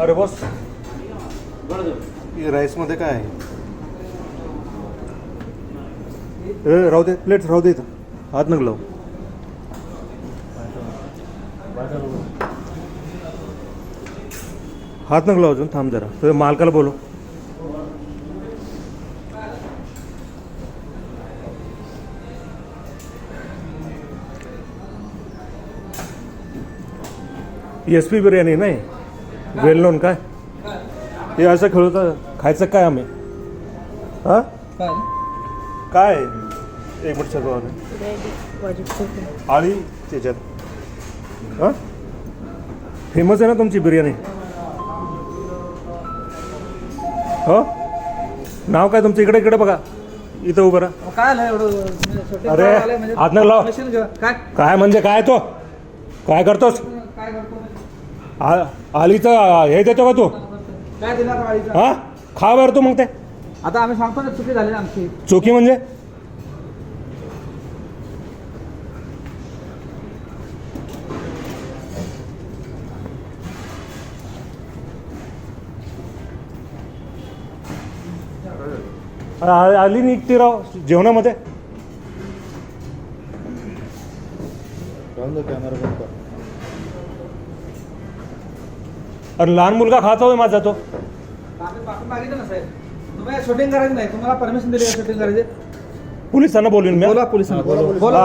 अरे बस. राईसमध्ये काय आहे? राहू दे प्लेट राहू दे इथं. हात नग हात नग लाव अजून थांब जरा. तुझ्या मालकाला बोलो एस पी बिर्याणी नाही? वेल नोन काय? हे असं खेळतं खायचं काय आम्ही? हां? काय? एक मिनिट सगळं आळी त्याच्यात. हां? फेमस आहे ना तुमची बिर्याणी? हो? नाव काय तुमचं? इकडे इकडे बघा. इथं उभं राहा. काय एवढं? म्हणजे अरे, म्हणजे हात नका लाव. काय? काय म्हणजे काय तो? काय करतोस? आ- आलीचं हे देतो का तू? काय दिला हा? खा बरं तू मग ते. आता आम्ही सांगतो ना चुकी झाली ना आमची. चोकी म्हणजे? आ- आली निघते राव जेवणामध्ये. अरे लहान मुलगा खातो माझा तो. आम्ही पाठवून मागितलं ना साहेब. तुम्ही शूटिंग करायचं नाही. तुम्हाला परमिशन दिली शूटिंग करायची. पोलिसांना बोलून मी. बोला पोलिसांना बोला.